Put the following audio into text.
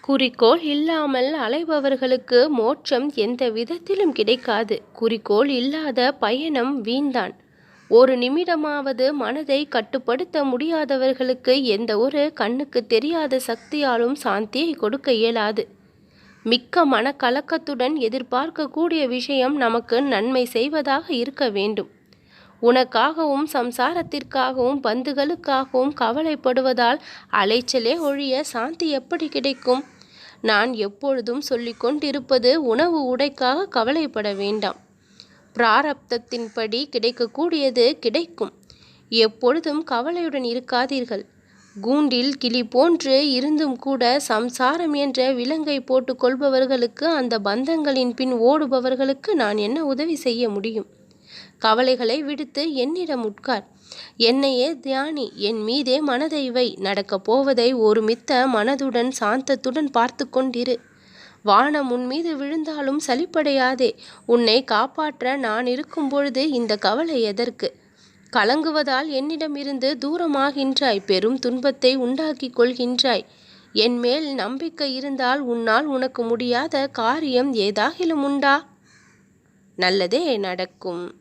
குறிக்கோள் இல்லாமல் அலைபவர்களுக்கு மோட்சம் எந்த விதத்திலும் கிடைக்காது. குறிக்கோள் இல்லாத பயணம் வீண்தான். ஒரு நிமிடமாவது மனதை கட்டுப்படுத்த முடியாதவர்களுக்கு எந்த ஒரு கண்ணுக்கு தெரியாத சக்தியாலும் சாந்தியை கொடுக்க இயலாது. மிக்க மனக்கலக்கத்துடன் எதிர்பார்க்கக்கூடிய விஷயம் நமக்கு நன்மை செய்வதாக இருக்க வேண்டும். உனக்காகவும் சம்சாரத்திற்காகவும் பந்துகளுக்காகவும் கவலைப்படுவதால் அலைச்சலே ஒழிய சாந்தி எப்படி கிடைக்கும்? நான் எப்பொழுதும் சொல்லிக்கொண்டிருப்பது உணவு உடைக்காக கவலைப்பட வேண்டாம். பிராரப்தத்தின்படி கிடைக்கக்கூடியது கிடைக்கும். எப்பொழுதும் கவலையுடன் இருக்காதீர்கள். கூண்டில் கிளி போன்று இருந்தும் கூட சம்சாரம் என்ற விலங்கை போட்டுக்கொள்பவர்களுக்கு அந்த பந்தங்களின் பின் ஓடுபவர்களுக்கு நான் என்ன உதவி செய்ய முடியும்? கவலைகளை விடுத்து என்னிடம் உட்கார். என்னையே தியானி. என் மீதே மனதை வை. நடக்கப் போவதை ஒருமித்த மனதுடன் சாந்தத்துடன் பார்த்து கொண்டிரு. வானம் உன் மீது விழுந்தாலும் சலிப்படையாதே. உன்னை காப்பாற்ற நான் இருக்கும் பொழுது இந்த கவலை எதற்கு? கலங்குவதால் என்னிடமிருந்து தூரமாகின்றாய். பெரும் துன்பத்தை உண்டாக்கிக் கொள்கின்றாய். என் மேல் நம்பிக்கை இருந்தால் உன்னால் உனக்கு முடியாத காரியம் ஏதாகிலும் உண்டா? நல்லதே நடக்கும்.